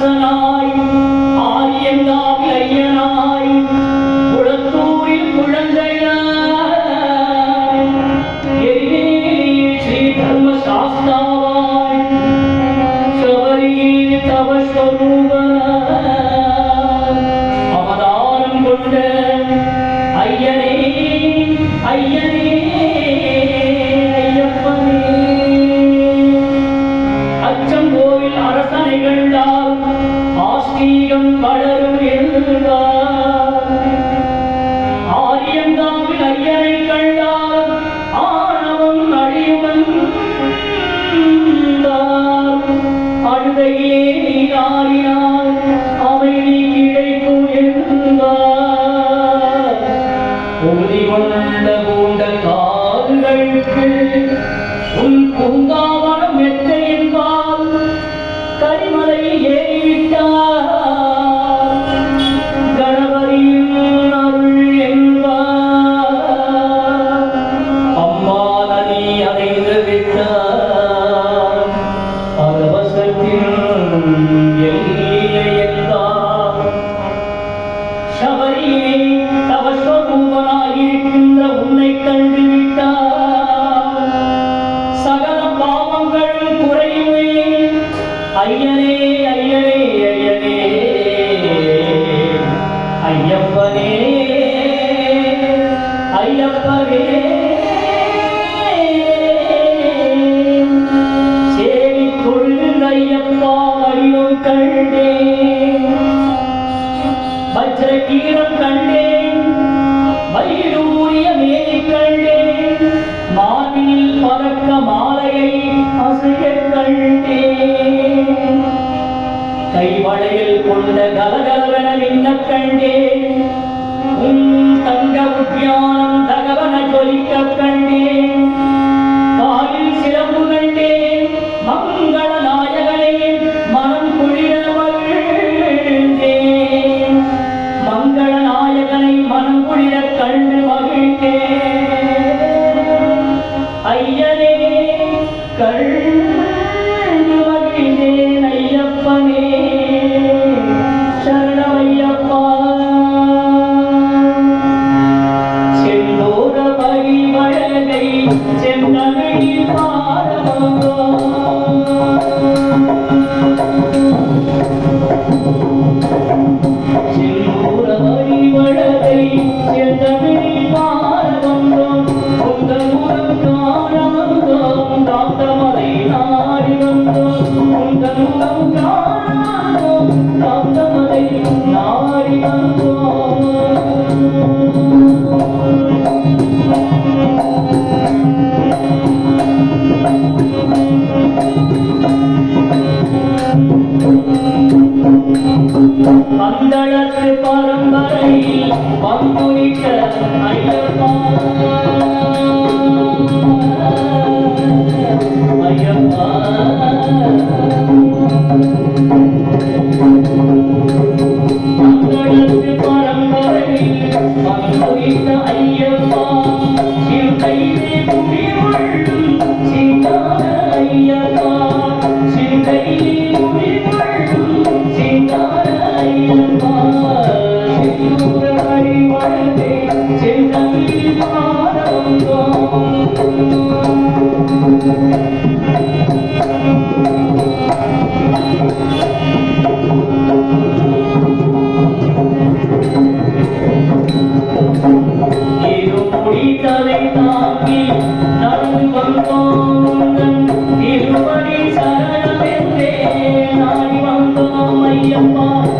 And I. நாடி ஈரம் கண்டேன். மயிலூரிய மேலி கண்டேன். மானில் பறக்க மாலையை அசைய கண்டேன். கைவளையில் கொண்ட கலகலவென நின்ன கண்டேன். உன் தங்க உத்தியானம் தகவன ஜொலிக்க கண்டேன். பந்தளத்து பரம்பரையில் பங்குனிக்க ஐயப்பா. ஐயப்பா.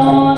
Oh.